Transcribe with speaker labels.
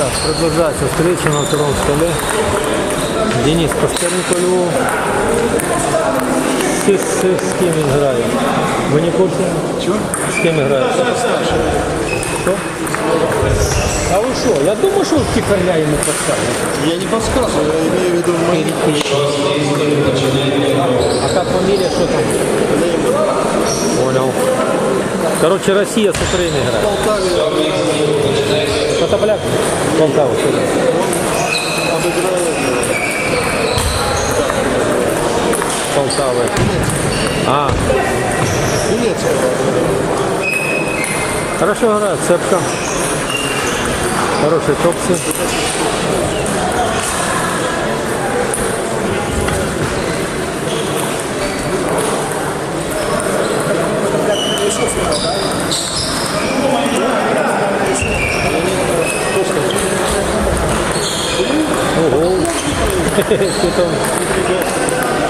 Speaker 1: Так, продолжается встреча на втором столе. Денис Костерник по Львову. С, с, с кем він грає? Ви не в курсі?
Speaker 2: Чего?
Speaker 1: З ким грає? Що? А ви що? Я думаю, що втіхаря йому поставили.
Speaker 2: Я не подсказываю, я имею в виду мои
Speaker 1: А как фамилия, что там? Понял. Короче, Россия с Украиной играет.
Speaker 2: Полтаве
Speaker 1: Фотопляк? Полтава. сюда.
Speaker 2: обыграли
Speaker 1: Полтавы. А, хорошо играет, цепка. Хорошие топсы. Ого. Что там?